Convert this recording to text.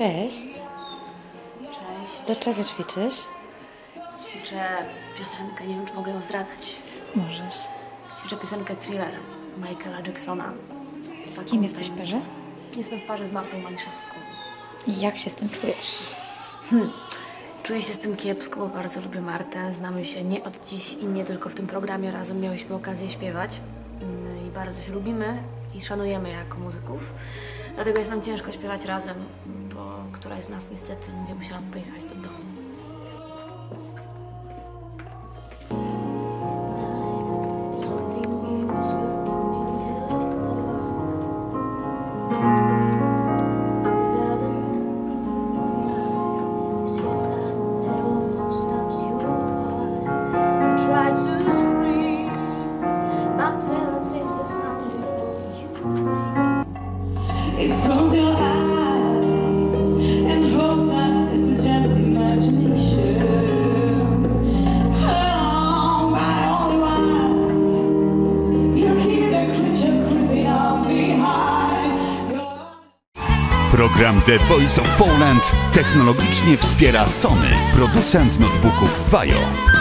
Cześć. Cześć. Do czego ćwiczysz? Ćwiczę piosenkę, nie wiem czy mogę ją zdradzać. Możesz. Ćwiczę piosenkę Thriller Michaela Jacksona. Z kim jesteś w parze? Jestem w parze z Martą Maliszewską. I jak się z tym czujesz? Czuję się z tym kiepsko, bo bardzo lubię Martę. Znamy się nie od dziś i nie tylko w tym programie. Razem miałyśmy okazję śpiewać. Mm, I bardzo się lubimy i szanujemy jako muzyków. Dlatego jest nam ciężko śpiewać razem, bo któraś z nas niestety będzie musiała pojechać do domu. Program The Voice of Poland technologicznie wspiera Sony, producent notebooków Vajo.